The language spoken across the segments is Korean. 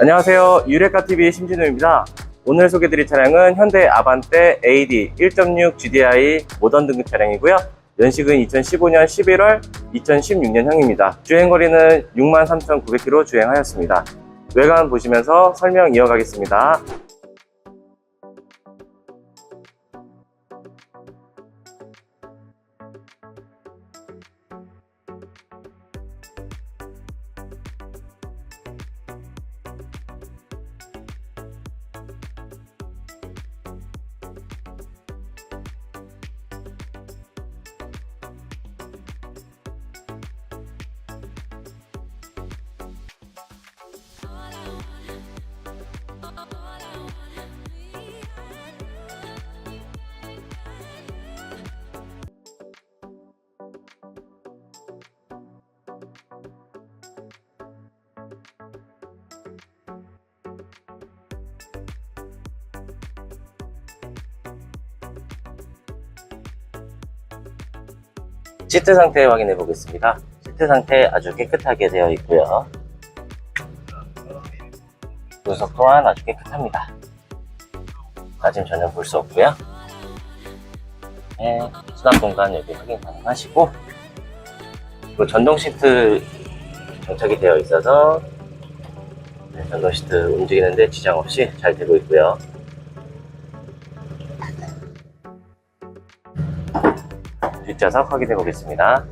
안녕하세요. 유레카TV 심진우입니다. 오늘 소개드릴 차량은 현대 아반떼 AD 1.6 GDI 모던 등급 차량이고요. 연식은 2015년 11월 2016년형입니다. 주행거리는 63,900km 주행하였습니다. 외관 보시면서 설명 이어가겠습니다. 시트 상태 확인해 보겠습니다. 시트 상태 아주 깨끗하게 되어 있고요. 구석 또한 아주 깨끗합니다. 가짐 전혀 볼 수 없고요. 네, 수납 공간 여기 확인 가능하시고 그리고 전동 시트 장착이 되어 있어서 네, 전동 시트 움직이는데 지장 없이 잘 되고 있고요. 뒷좌석 확인해 보겠습니다.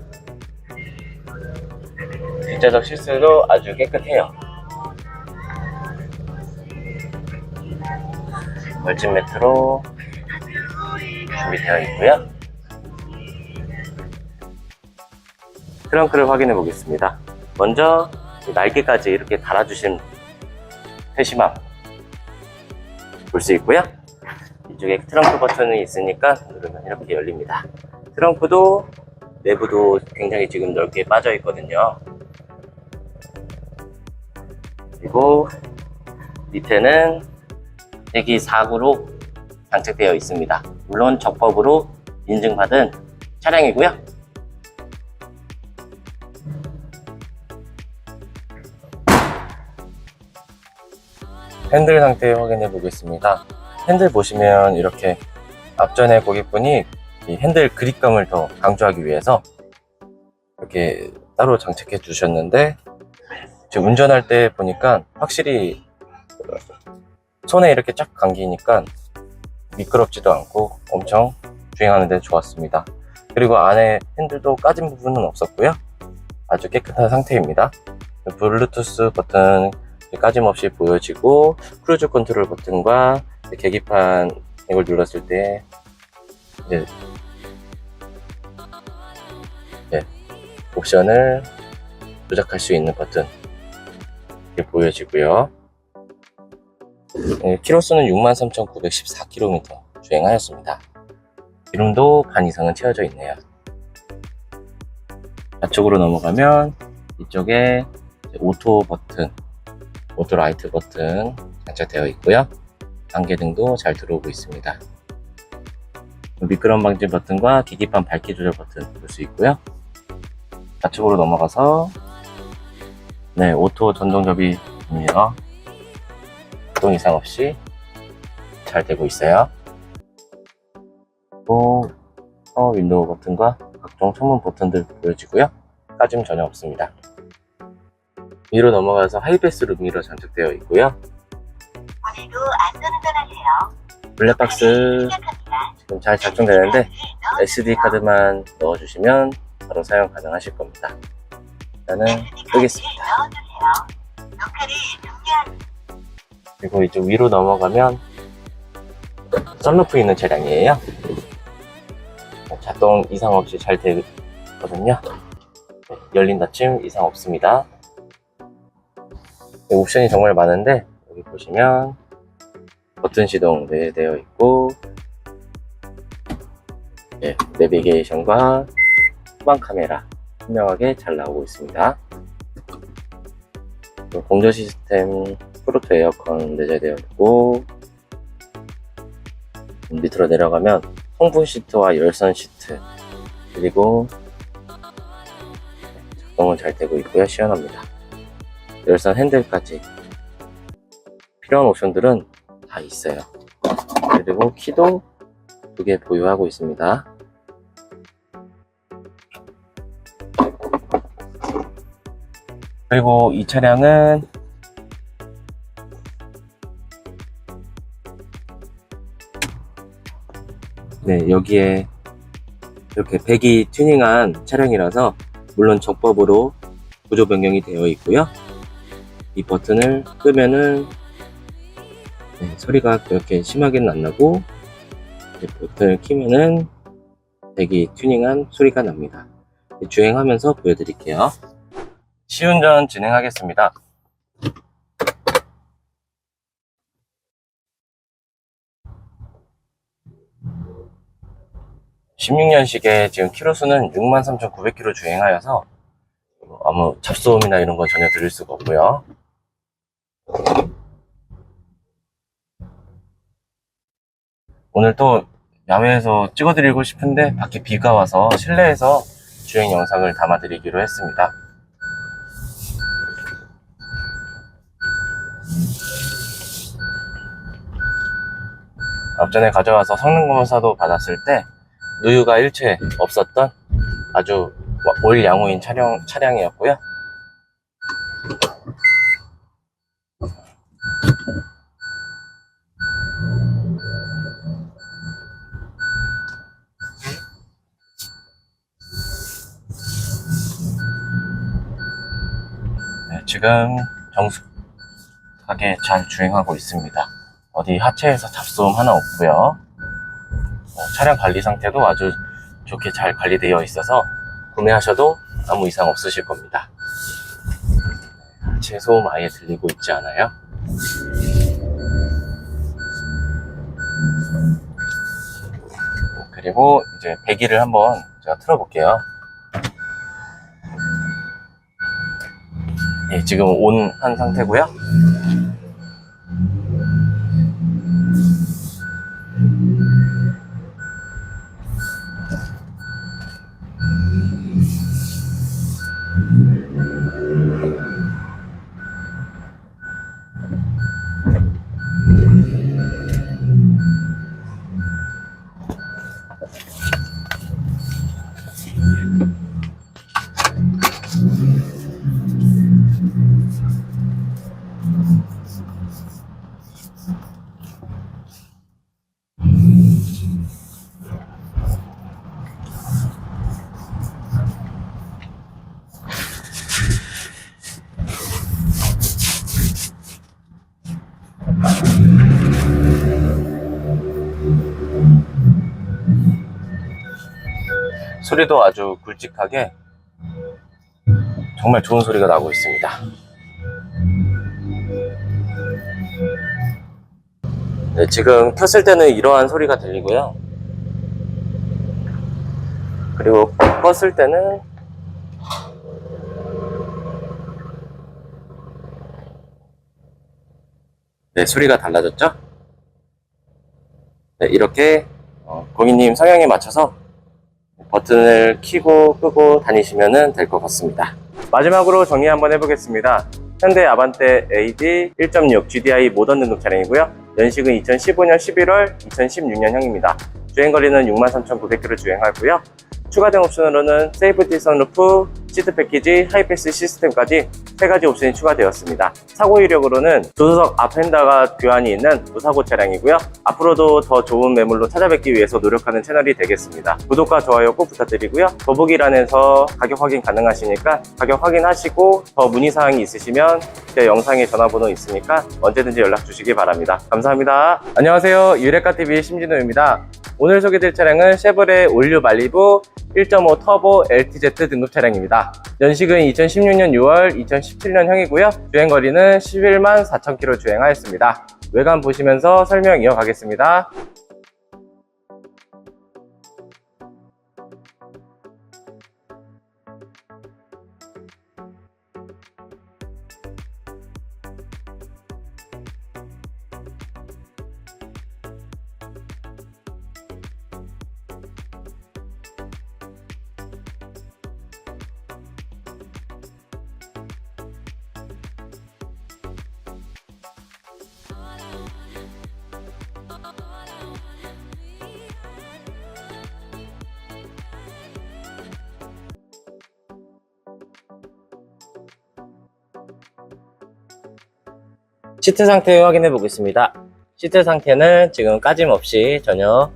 뒷좌석 실수도 아주 깨끗해요. 멀진 매트로 준비되어 있고요. 트렁크를 확인해 보겠습니다. 먼저 이 날개까지 이렇게 달아주신 회심함 볼수 있고요. 이쪽에 트렁크 버튼이 있으니까 누르면 이렇게 열립니다. 트렁크도 내부도 굉장히 지금 넓게 빠져 있거든요. 그리고 밑에는 대기 4구로 장착되어 있습니다. 물론 적법으로 인증받은 차량이고요. 핸들 상태 확인해 보겠습니다. 핸들 보시면 이렇게 앞전에 고객분이 이 핸들 그립감을 더 강조하기 위해서 이렇게 따로 장착해 주셨는데 지금 운전할 때 보니까 확실히 손에 이렇게 쫙 감기니까 미끄럽지도 않고 엄청 주행하는데 좋았습니다. 그리고 안에 핸들도 까진 부분은 없었고요. 아주 깨끗한 상태입니다. 블루투스 버튼 까짐없이 보여지고 크루즈 컨트롤 버튼과 계기판 이걸 눌렀을 때 이제 옵션을 조작할 수 있는 버튼 이렇게 보여지고요. 네, 키로수는 63,914km 주행하였습니다. 기름도 반 이상은 채워져 있네요. 좌측으로 넘어가면 이쪽에 오토 버튼, 오토 라이트 버튼 장착되어 있고요. 안개등도 잘 들어오고 있습니다. 미끄럼 방지 버튼과 기기판 밝기 조절 버튼 볼 수 있고요. 좌측으로 넘어가서 네 오토 전동 접이입니다. 구동 이상 없이 잘 되고 있어요. 또 파워 윈도우 버튼과 각종 창문 버튼들 보여지고요. 까짐 전혀 없습니다. 위로 넘어가서 하이패스 룸 미러 장착되어 있고요. 오늘도 안전운전하세요. 블랙박스 시작합니다. 지금 잘 작동되는데 SD 카드만 넣어주시면 바로 사용 가능하실 겁니다. 일단은 끄겠습니다. 종료합니다. 그리고 이쪽 위로 넘어가면 썬루프 있는 차량이에요. 작동 이상 없이 잘 되거든요. 네, 열린 닫힘 이상 없습니다. 네, 옵션이 정말 많은데 여기 보시면 버튼 시동 네, 되어 있고 네, 내비게이션과 후방 카메라 분명하게 잘 나오고 있습니다. 또 공조 시스템 프로토 에어컨 내재되어 있고 밑으로 내려가면 통풍 시트와 열선 시트 그리고 작동은 잘 되고 있고요 시원합니다 열선 핸들까지 필요한 옵션들은 다 있어요. 그리고 키도 두 개 보유하고 있습니다. 그리고 이 차량은 네, 여기에 이렇게 배기 튜닝한 차량이라서 물론 적법으로 구조 변경이 되어 있고요. 이 버튼을 끄면은 네, 소리가 그렇게 심하게는 안 나고 이 버튼을 키면은 배기 튜닝한 소리가 납니다. 주행하면서 보여드릴게요. 시운전 진행하겠습니다. 16년식의 지금 키로수는 63,900km 주행하여서 아무 잡소음이나 이런 건 전혀 들을 수가 없고요. 오늘 또 야외에서 찍어드리고 싶은데 밖에 비가 와서 실내에서 주행 영상을 담아드리기로 했습니다. 앞전에 가져와서 성능 검사도 받았을 때 누유가 일체 없었던 아주 올 양호인 차량, 차량이었고요. 네, 지금 정숙하게 잘 주행하고 있습니다. 어디 하체에서 잡소음 하나 없고요. 어, 차량 관리 상태도 아주 좋게 잘 관리되어 있어서 구매하셔도 아무 이상 없으실 겁니다. 제 소음 아예 들리고 있지 않아요? 그리고 이제 배기를 한번 제가 틀어볼게요. 네, 지금 온 한 상태고요. 소리도 아주 굵직하게 정말 좋은 소리가 나고 있습니다. 네, 지금 켰을 때는 이러한 소리가 들리고요. 그리고 껐을 때는 네, 소리가 달라졌죠? 네, 이렇게 어, 고객님 성향에 맞춰서 버튼을 키고 끄고 다니시면 될 것 같습니다. 마지막으로 정리 한번 해보겠습니다. 현대 아반떼 AD 1.6 GDI 모던 등급 차량이고요. 연식은 2015년 11월 2016년형입니다. 주행거리는 63,900km 주행하고요. 추가된 옵션으로는 세이프티 선루프, 시트 패키지, 하이패스 시스템까지 세 가지 옵션이 추가되었습니다. 사고 이력으로는 조수석 앞 핸다가 교환이 있는 무사고 차량이고요. 앞으로도 더 좋은 매물로 찾아뵙기 위해서 노력하는 채널이 되겠습니다. 구독과 좋아요 꼭 부탁드리고요. 더보기란에서 가격 확인 가능하시니까 가격 확인하시고 더 문의사항이 있으시면 제 영상에 전화번호 있으니까 언제든지 연락 주시기 바랍니다. 감사합니다. 안녕하세요. 유레카TV 심진호입니다. 오늘 소개드릴 차량은 쉐보레 올류 말리부 1.5 터보 LTZ 등급 차량입니다. 연식은 2016년 6월 2017년형이고요. 주행거리는 11만 4,000km 주행하였습니다. 외관 보시면서 설명 이어가겠습니다. 시트 상태 확인해 보겠습니다. 시트 상태는 지금 까짐 없이 전혀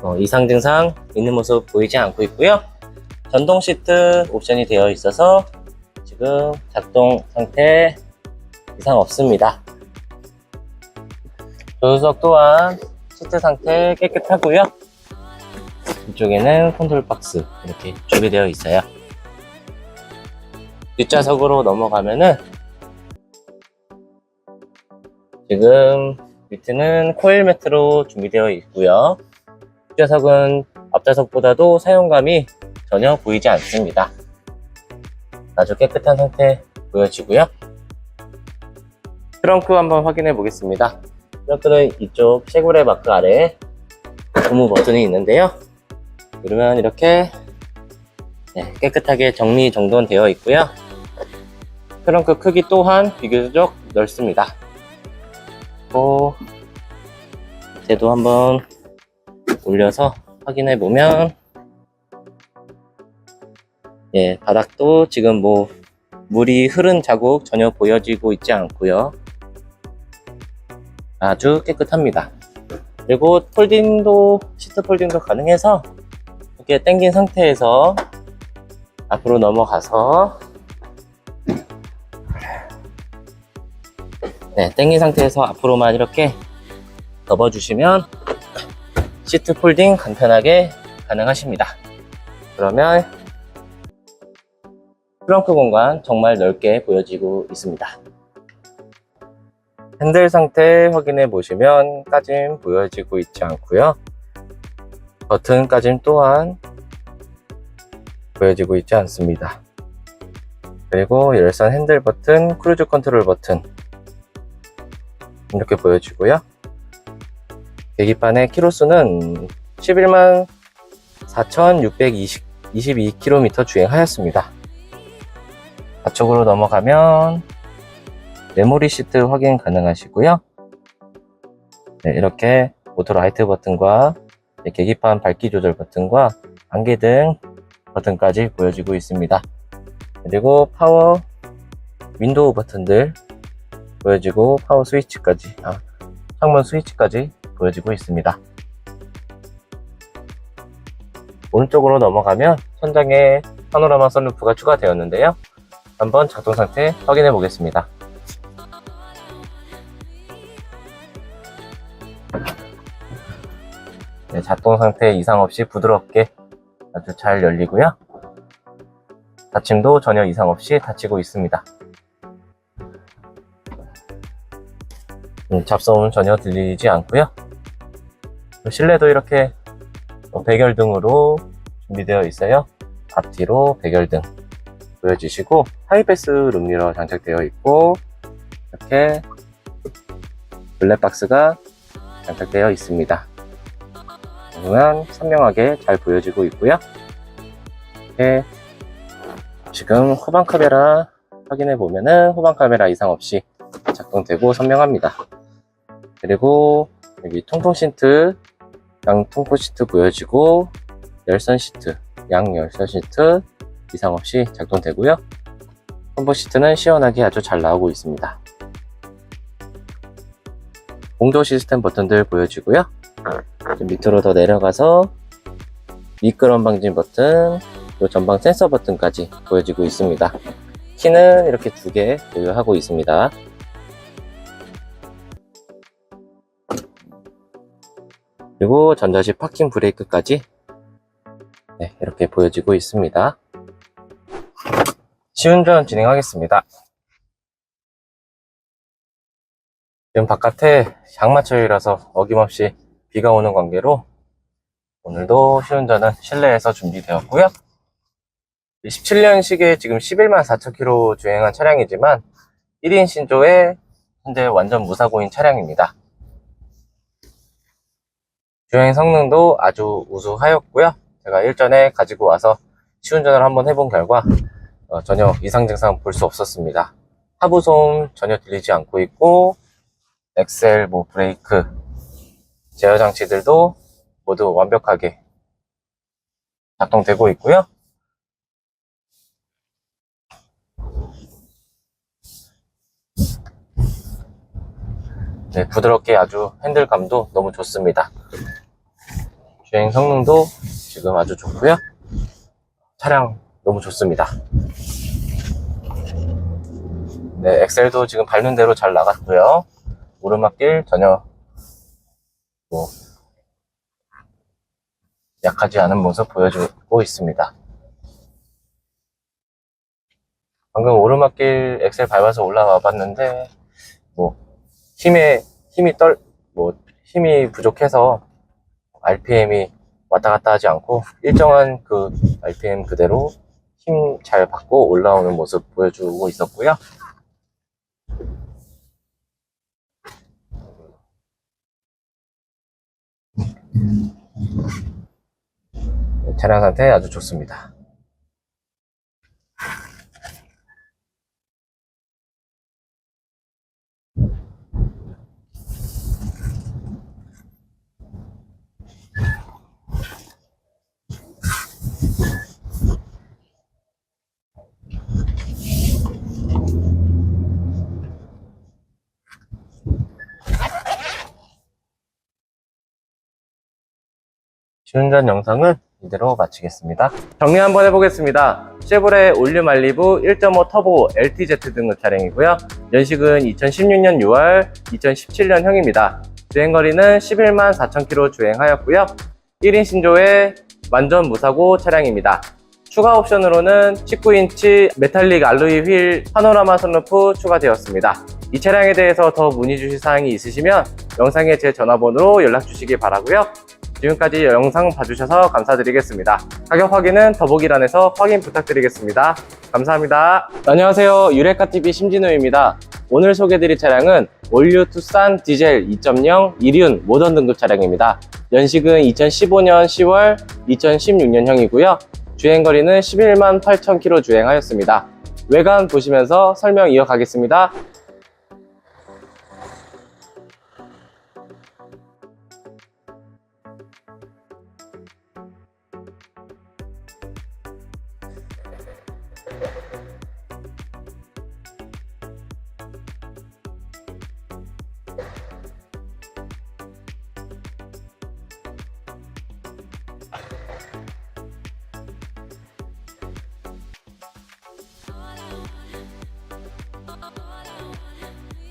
어, 이상 증상 있는 모습 보이지 않고 있고요. 전동 시트 옵션이 되어 있어서 지금 작동 상태 이상 없습니다. 조수석 또한 시트 상태 깨끗하고요. 이쪽에는 컨트롤 박스 이렇게 준비되어 있어요. 뒷좌석으로 넘어가면은 지금 밑에는 코일 매트로 준비되어 있고요. 뒷좌석은 앞좌석보다도 사용감이 전혀 보이지 않습니다. 아주 깨끗한 상태 보여지고요. 트렁크 한번 확인해 보겠습니다. 트렁크는 이쪽 쉐그레 마크 아래에 고무 버튼이 있는데요. 누르면 이렇게 네, 깨끗하게 정리 정돈되어 있고요. 트렁크 크기 또한 비교적 넓습니다. 또 밑에도 한번 올려서 확인해 보면 예, 바닥도 지금 뭐 물이 흐른 자국 전혀 보여지고 있지 않고요. 아주 깨끗합니다. 그리고 폴딩도 시트 폴딩도 가능해서 이렇게 당긴 상태에서 앞으로 넘어가서 네, 당긴 상태에서 앞으로만 이렇게 접어주시면 시트 폴딩 간편하게 가능하십니다. 그러면 트렁크 공간 정말 넓게 보여지고 있습니다. 핸들 상태 확인해 보시면 까짐 보여지고 있지 않고요. 버튼 까짐 또한 보여지고 있지 않습니다. 그리고 열선 핸들 버튼, 크루즈 컨트롤 버튼 이렇게 보여지고요. 계기판의 키로수는 11만 4,622km 주행하였습니다. 좌측으로 넘어가면 메모리 시트 확인 가능하시고요. 네, 이렇게 오토 라이트 버튼과 네, 계기판 밝기 조절 버튼과 안개 등 버튼까지 보여지고 있습니다. 그리고 파워 윈도우 버튼들 보여지고 파워 스위치까지 아, 창문 스위치까지 보여지고 있습니다. 오른쪽으로 넘어가면 천장에 파노라마 선루프가 추가되었는데요. 한번 작동 상태 확인해 보겠습니다. 네, 작동 상태 이상 없이 부드럽게 아주 잘 열리고요. 닫힘도 전혀 이상 없이 닫히고 있습니다. 잡소음은 전혀 들리지 않고요. 실내도 이렇게 백열등으로 준비되어 있어요. 앞뒤로 백열등 보여주시고 하이패스 룸미러 장착되어 있고 이렇게 블랙박스가 장착되어 있습니다. 보면 선명하게 잘 보여지고 있고요. 이렇게 지금 후방 카메라 확인해 보면은 후방 카메라 이상 없이 작동되고 선명합니다. 그리고 여기 통풍 시트, 양 통풍 시트 보여지고 열선 시트, 양 열선 시트 이상 없이 작동되고요. 콤보 시트는 시원하게 아주 잘 나오고 있습니다. 공조 시스템 버튼들 보여지고요. 좀 밑으로 더 내려가서 미끄럼 방지 버튼, 그리고 전방 센서 버튼까지 보여지고 있습니다. 키는 이렇게 두 개 보유하고 있습니다. 그리고 전자식 파킹 브레이크까지 네, 이렇게 보여지고 있습니다. 시운전 진행하겠습니다. 지금 바깥에 장마철이라서 어김없이 비가 오는 관계로 오늘도 시운전은 실내에서 준비되었고요. 17년식에 지금 11만 4천 킬로 주행한 차량이지만 1인 신조에 현재 완전 무사고인 차량입니다. 주행 성능도 아주 우수하였고요. 제가 일전에 가지고 와서 시운전을 한번 해본 결과 어, 전혀 이상 증상 볼 수 없었습니다. 하부 소음 전혀 들리지 않고 있고 엑셀, 뭐 브레이크, 제어 장치들도 모두 완벽하게 작동되고 있고요. 네, 부드럽게 아주 핸들감도 너무 좋습니다. 주행 성능도 지금 아주 좋고요. 차량 너무 좋습니다. 네, 엑셀도 지금 밟는 대로 잘 나갔고요. 오르막길 전혀 뭐 약하지 않은 모습 보여주고 있습니다. 방금 오르막길 엑셀 밟아서 올라와 봤는데 뭐 힘에 힘이 떨 뭐 힘이 부족해서 RPM이 왔다 갔다 하지 않고 일정한 그 RPM 그대로 힘 잘 받고 올라오는 모습 보여주고 있었고요. 네, 차량 상태 아주 좋습니다. 시운전 영상은 이대로 마치겠습니다. 정리 한번 해보겠습니다. 쉐보레 올류 말리부 1.5 터보 LTZ 등급 차량이고요. 연식은 2016년 6월, 2017년형입니다. 주행거리는 11만 4천 킬로 주행하였고요. 1인 신조의 완전 무사고 차량입니다. 추가 옵션으로는 19인치 메탈릭 알로이 휠 파노라마 선루프 추가되었습니다. 이 차량에 대해서 더 문의 주실 사항이 있으시면 영상에 제 전화번호로 연락 주시기 바라고요. 지금까지 영상 봐주셔서 감사드리겠습니다. 가격 확인은 더보기란에서 확인 부탁드리겠습니다. 감사합니다. 안녕하세요. 유레카TV 심진우입니다. 오늘 소개드릴 차량은 올류 투싼 디젤 2.0 이륜 모던 등급 차량입니다. 연식은 2015년 10월 2016년형이고요. 주행거리는 11만 8천 킬로 주행하였습니다. 외관 보시면서 설명 이어가겠습니다.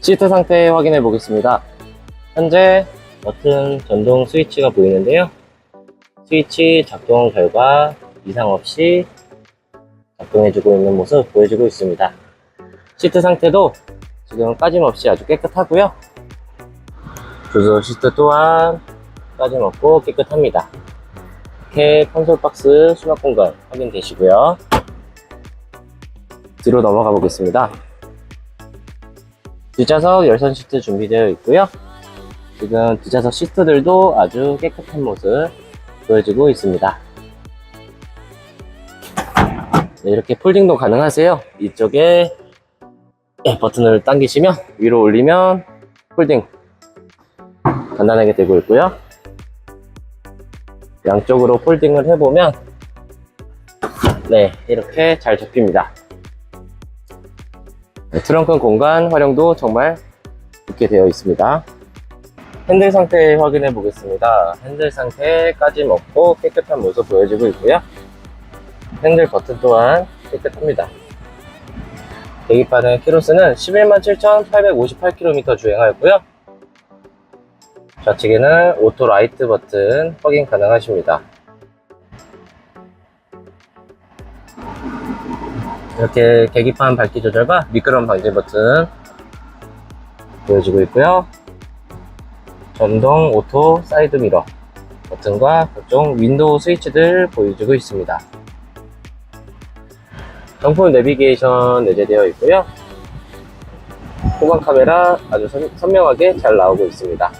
시트 상태 확인해 보겠습니다. 현재 버튼 전동 스위치가 보이는데요. 스위치 작동 결과 이상 없이 작동해주고 있는 모습 보여주고 있습니다. 시트 상태도 지금 빠짐없이 아주 깨끗하고요. 주소 시트 또한 빠짐없고 깨끗합니다. 이렇게 콘솔 박스 수납 공간 확인되시고요. 뒤로 넘어가 보겠습니다. 뒷좌석 열선 시트 준비되어 있고요. 지금 뒷좌석 시트들도 아주 깨끗한 모습 보여지고 있습니다. 네, 이렇게 폴딩도 가능하세요. 이쪽에 네, 버튼을 당기시면 위로 올리면 폴딩 간단하게 되고 있고요. 양쪽으로 폴딩을 해보면 네 이렇게 잘 접힙니다. 네, 트렁크 공간 활용도 정말 좋게 되어 있습니다. 핸들 상태 확인해 보겠습니다. 핸들 상태까지 먹고 깨끗한 모습 보여지고 있고요. 핸들 버튼 또한 깨끗합니다. 계기판의 키로수는 117,858km 주행하였고요. 좌측에는 오토 라이트 버튼 확인 가능하십니다. 이렇게 계기판 밝기 조절과 미끄럼 방지 버튼 보여지고 있고요. 전동 오토 사이드 미러 버튼과 각종 윈도우 스위치들 보여주고 있습니다. 정품 내비게이션 내재되어 있고요. 후방 카메라 아주 선, 선명하게 잘 나오고 있습니다.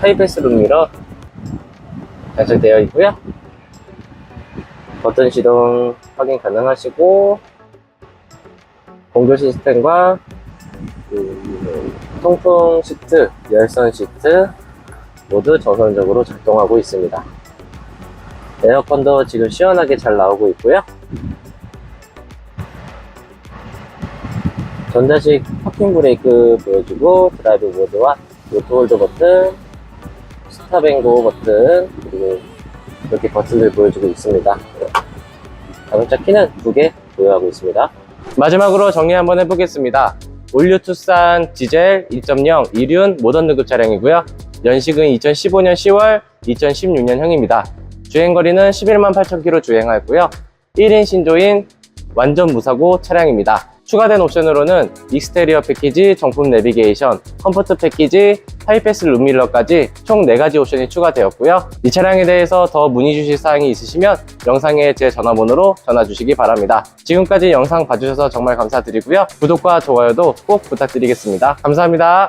하이패스 룸미러 장착되어 있고요. 버튼 시동 확인 가능하시고 공조 시스템과 그, 통풍 시트, 열선 시트 모두 정상적으로 작동하고 있습니다. 에어컨도 지금 시원하게 잘 나오고 있고요. 전자식 파킹 브레이크 보여주고 드라이브 모드와 로트홀더 버튼, 스탑 앤고 버튼 그리고 이렇게 버튼들 보여주고 있습니다. 자동차 키는 두 개 보유하고 있습니다. 마지막으로 정리 한번 해보겠습니다. 올류 투싼 디젤 1.0 이륜 모던 등급 차량이고요. 연식은 2015년 10월, 2016년형입니다. 주행거리는 11만 8천 킬로 주행하였고요. 1인 신조인 완전 무사고 차량입니다. 추가된 옵션으로는 익스테리어 패키지, 정품 내비게이션, 컴포트 패키지, 하이패스 룸밀러까지 총 4가지 옵션이 추가되었고요. 이 차량에 대해서 더 문의 주실 사항이 있으시면 영상에 제 전화번호로 전화 주시기 바랍니다. 지금까지 영상 봐주셔서 정말 감사드리고요. 구독과 좋아요도 꼭 부탁드리겠습니다. 감사합니다.